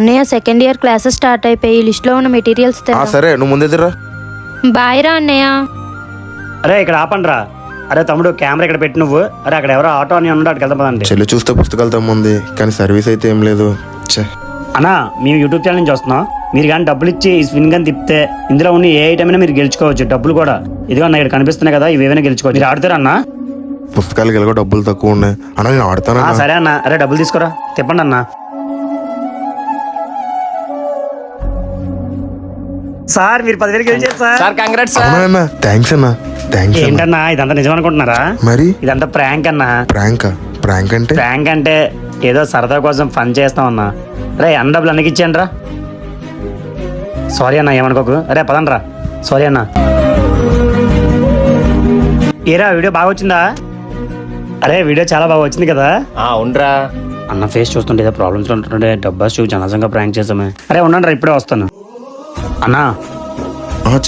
అన్నయ్య second year classes start అయిపోయి లిస్ట్లో ఉన్న మెటీరియల్స్ సరే నువ్వు ముందెదిరా బాయ్ రా అన్నయ్య. అరే ఇక్కడ ఆపండ్రా. అరే తమ్ముడు కెమెరా ఇక్కడ పెట్టి నువ్వు. అరే అక్కడ ఎవరో ఆటో అని ఉన్నాడు అక్కడికి వెళ్దాం పదండి చెల్లి చూస్తే పుస్తకాలు తమ్ముంది కానీ సర్వీస్ అయితే ఏం లేదు. ఛే. అన్నా మేము యూట్యూబ్ ఛానల్ నుంచి వస్తున్నాం. మీరు కానీ డబ్బులు ఇచ్చి ఈ స్పిన్ గన్ తిప్పితే ఇందులో ఉన్న ఏ ఐటమ్ అయినా మీరు గెలుచుకోవచ్చు డబ్బులు కూడా. ఇదిగో అన్న ఇక్కడ కనిపిస్తున్నాయి కదా ఇవి ఏమైనా గెలుచుకోవచ్చు. మీరు ఆడుతారా అన్న? పుస్తకాలకి ఎలాగో డబ్బులు తక్కువ ఉన్నాయి. అన్న నేను ఆడతాను ఆ, సరే అన్న. అరే డబ్బులు తీసుకురా. తిప్పండి అన్న. సార్ మీరు పదివేలు గెలిచారు సార్. Sir congrats sir. అవునా థ్యాంక్స్ అన్న థ్యాంక్స్ అన్న ఏంటన్నా ఇదంతా నిజం అనుకుంటున్నారా? మరి? ఇదంతా ప్రాంక్ అన్నా. ప్రాంక్? ప్రాంక్ అంటే? ప్రాంక్ అంటే ఏదో సరదా కోసం ఫన్ చేస్తాం అన్నా. రే అన్న డబ్బులు అన్నకి ఇచ్చాను రా. సారీ అన్న ఏమనుకోకు. అరే పదండ్రా సారీ అన్న. ఏరా వీడియో బాగా వచ్చిందా? అరే వీడియో చాలా బాగా వచ్చింది కదా. ఆ అవునరా అన్న ఫేస్ చూస్తుంటే ఏదో ప్రాబ్లమ్స్ ఉంటుంటే డబ్బా షూ జనసంగా ప్రాంక్ చేసామే అరే ఉండండి రా ఇప్పుడే వస్తాను. అన్నా.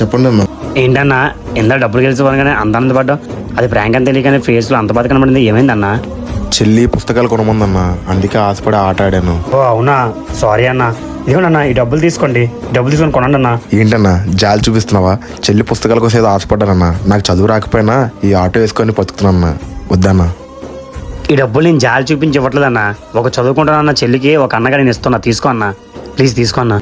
చెప్పండి అన్న. ఏంటన్నా ఎంత డబ్బులు గెలిచిపోగానే అంత అంత పడ్డావు అది ప్రాంక్ అని తెలియగానే ఫేస్లో అంత బాధ కనబడింది. ఏమైందన్నా? చెల్లి పుస్తకాలు కొనమందన్న. అందుకే ఆశపడి ఆట ఆడాను. ఓ అవునా? సారీ అన్న. ఇదిగోండి అన్న ఈ డబ్బులు తీసుకోండి. డబ్బులు తీసుకొని కొనండి అన్న. ఏంటన్నా జాలి చూపిస్తున్నావా? చెల్లి పుస్తకాల కోసం ఏదో ఆశపడ్డానన్నా. నాకు చదువు రాకపోయినా ఈ ఆటో వేసుకొని బతుకుతున్నా వద్దన్నా. ఈ డబ్బులు నేను జాలి చూపించి ఇవ్వట్లేదన్న. ఒక చదువుకుంటానన్న చెల్లికి ఒక అన్నగా నేను ఇస్తున్నా. తీసుకో అన్న. ప్లీజ్ తీసుకో అన్న.